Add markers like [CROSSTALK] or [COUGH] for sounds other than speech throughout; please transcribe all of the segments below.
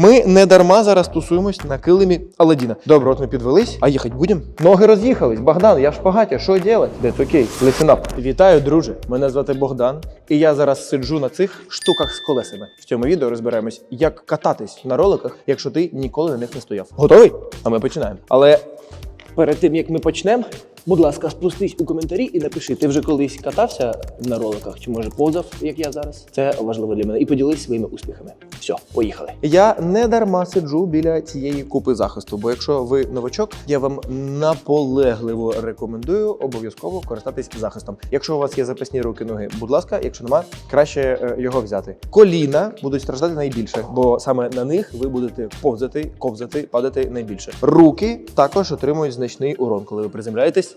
Ми не дарма зараз тусуємось на килимі Аладдіна. Добре, от ми підвелись, а їхати будемо? Ноги роз'їхались. Богдан, я в шпагаті, що робити? That's окей, listen up. Вітаю, друже. Мене звати Богдан, і я зараз сиджу на цих штуках з колесами. В цьому відео розберемось, як кататись на роликах, якщо ти ніколи на них не стояв. Готовий? А ми починаємо. Але перед тим як ми почнемо, будь ласка, спустись у коментарі і напиши, ти вже колись катався на роликах, чи може повзав, як я зараз. Це важливо для мене. І поділись своїми успіхами. Все, поїхали. Я не дарма сиджу біля цієї купи захисту, бо якщо ви новачок, я вам наполегливо рекомендую обов'язково користатись захистом. Якщо у вас є запасні руки, ноги, будь ласка, якщо нема, краще е, його взяти. Коліна будуть страждати найбільше, бо саме на них ви будете повзати, ковзати, падати найбільше. Руки також отримують значний урон, коли ви приземляєтесь.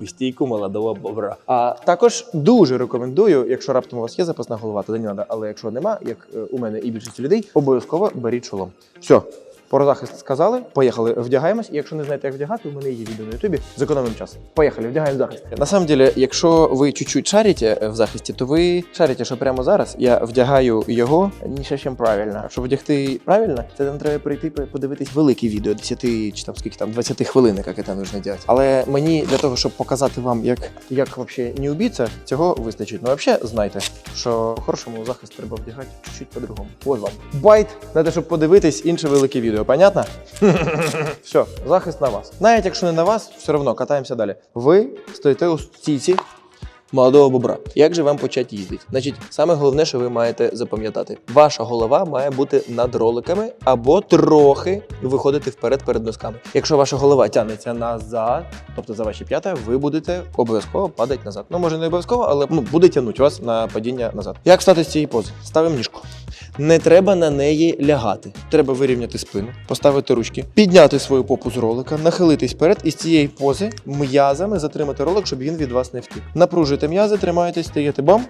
У стійку молодого бобра. А також дуже рекомендую, якщо раптом у вас є запасна голова, то не треба. Але якщо нема, як е, у мене і більшість людей, обов'язково беріть шолом. Все. Про захист сказали, поїхали, вдягаємось. І якщо не знаєте, як вдягати, у мене є відео на Ютубі. Зекономимо час. Поїхали, вдягаємо захист. На самом деле, якщо ви чуть-чуть шарите в захисті, то ви шарите, що прямо зараз я вдягаю його не зовсім правильно. Щоб вдягти правильно, це нам треба прийти подивитись велике відео, 10 чи там скільки там 20 хвилин, як це потрібно робити. Але мені для того, щоб показати вам, як, як вообще не убійця, цього вистачить. Ну, взагалі, знайте, що хорошому захист треба вдягати чуть-чуть по-другому. Ось вам. Байт, на те, щоб подивитись інше велике відео. Понятно? [LAUGHS] Все, захист на вас. Навіть якщо не на вас, все одно катаємося далі. Ви стоїте у стійці молодого бобра. Як же вам почати їздити? Значить, саме головне, що ви маєте запам'ятати, ваша голова має бути над роликами або трохи виходити вперед перед носками. Якщо ваша голова тягнеться назад, тобто за ваші п'ята, ви будете обов'язково падати назад. Ну може не обов'язково, але ну буде тягнути вас на падіння назад. Як встати з цієї пози? Ставимо ніжку. Не треба на неї лягати. Треба вирівняти спину, поставити ручки, підняти свою попу з ролика, нахилитись вперед і з цієї пози м'язами затримати ролик, щоб він від вас не втік. Напружуйте м'язи, тримаєтесь, стаєте бам.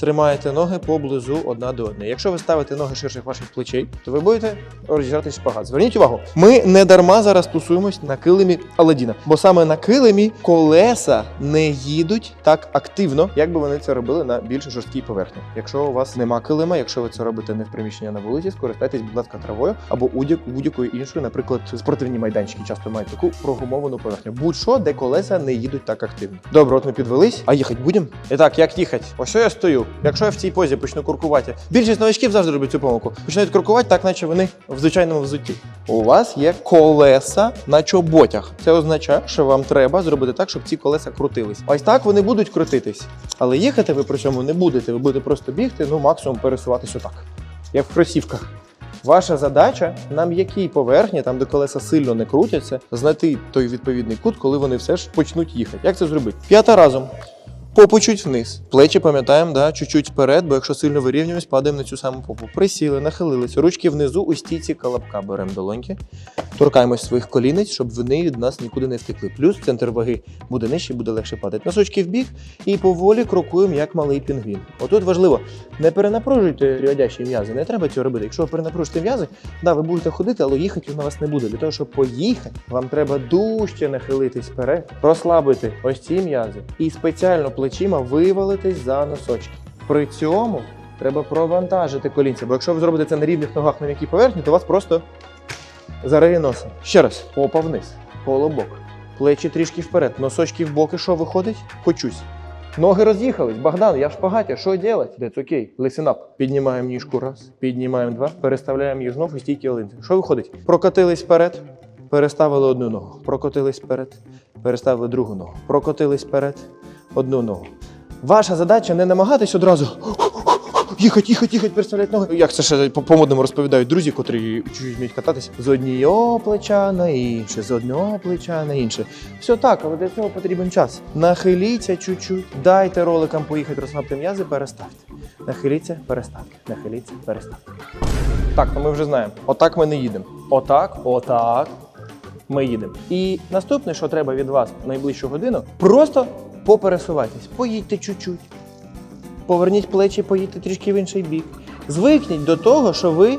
Тримаєте ноги поблизу одна до одної. Якщо ви ставите ноги ширше ваших плечей, то ви будете розігратись шпагат. Зверніть увагу, ми не дарма зараз тусуємось на килимі Аладдіна, бо саме на килимі колеса не їдуть так активно, як би вони це робили на більш жорсткій поверхні. Якщо у вас нема килима, якщо ви це робите не в приміщенні на вулиці, скористайтесь, будь ласка, травою або будь- будь-якою іншою, наприклад, спортивні майданчики часто мають таку прогумовану поверхню. Будь-що, де колеса не їдуть так активно. Добре, от ми підвелись, а їхати будемо? І так, як їхати? Ось що я стою. Якщо я в цій позі почну куркувати, більшість новачків завжди роблять цю помилку. Починають куркувати, так наче вони в звичайному взутті. У вас є колеса на чоботях. Це означає, що вам треба зробити так, щоб ці колеса крутились. Ось так вони будуть крутитись. Але їхати ви при цьому не будете. Ви будете просто бігти, ну максимум пересуватись отак, як в кросівках. Ваша задача на м'якій поверхні, там де колеса сильно не крутяться, знайти той відповідний кут, коли вони все ж почнуть їхати. Як це зробити? П'ята разом. Попу чуть вниз. Плечі пам'ятаємо, да, чуть-чуть вперед, бо якщо сильно вирівнюємось, падаємо на цю саму попу. Присіли, нахилилися. Ручки внизу у стійці колобка беремо долоньки. Торкаємось своїх колінець, щоб вони від нас нікуди не втекли. Плюс центр ваги буде нижче, буде легше падати. Носочки в бік і поволі крокуємо, як малий пінгвін. Отут важливо, не перенапружуйте рядящі м'язи, не треба цього робити. Якщо ви перенапружите м'язи, да, ви будете ходити, але їхати на вас не буде. Для того, щоб поїхати, вам треба дужче нахилитись вперед, розслабити ось ці м'язи і спеціально плечима вивалитись за носочки. При цьому треба провантажити колінця, бо якщо ви зробите це на рівних ногах на м'якій поверхні, то вас просто зариє носом. Ще раз, попа вниз, колобок. Плечі трішки вперед, носочки в боки, що виходить? Хочусь. Ноги роз'їхались. Богдан, я в шпагаті, що робити? That's окей. Up. Піднімаємо ніжку раз, піднімаємо два, переставляємо їх знов і стійкі олинці. Що виходить? Прокотились вперед, переставили одну ногу. Прокотились вперед, переставили другу ногу. Прокотились вперед, одну ногу. Ваша задача не намагатись одразу їхать, їхать, їхать, переставляти ноги. Як це ще по- по-модному розповідають друзі, котрі вміють кататися з однієї плеча на інше, з одного плеча на інше. Все так, але для цього потрібен час. Нахиліться чуть-чуть, дайте роликам поїхати, розслабте м'язи, переставте. Нахиліться, переставте. Нахиліться, переставте. Так, ну ми вже знаємо. Отак ми не їдемо. Отак, отак. Ми їдемо. І наступне, що треба від вас в найближчу годину, просто попересувайтесь, поїдьте чуть-чуть. Поверніть плечі, поїдьте трішки в інший бік. Звикніть до того, що ви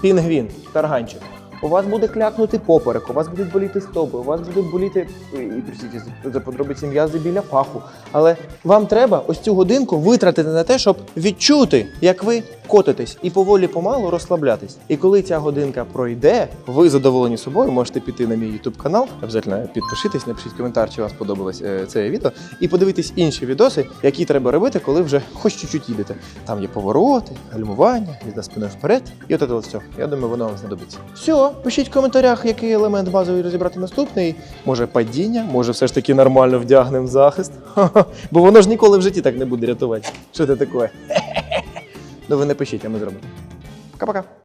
пінгвін, тарганчик. У вас буде клякнути поперек, у вас будуть боліти стопи, у вас будуть боліти і простіть, за подробиці м'язи біля паху. Але вам треба ось цю годинку витратити на те, щоб відчути, як ви котитесь і поволі помалу розслаблятись. І коли ця годинка пройде, ви задоволені собою, можете піти на мій YouTube канал, обов'язково підпишитесь, напишіть коментар, чи вам сподобалось е, це відео, і подивитись інші відоси, які треба робити, коли вже хоч чуть-чуть їдете. Там є повороти, гальмування, їзда спиною вперед. І от це все. Я думаю, воно вам знадобиться. Все, пишіть в коментарях, який елемент базовий розібрати наступний. Може падіння, може все ж таки нормально вдягнемо захист. Ха-ха. Бо воно ж ніколи в житті так не буде рятувати. Що це таке? [LAUGHS] Ну ви не пишіть, а ми зробимо. Пока-пока.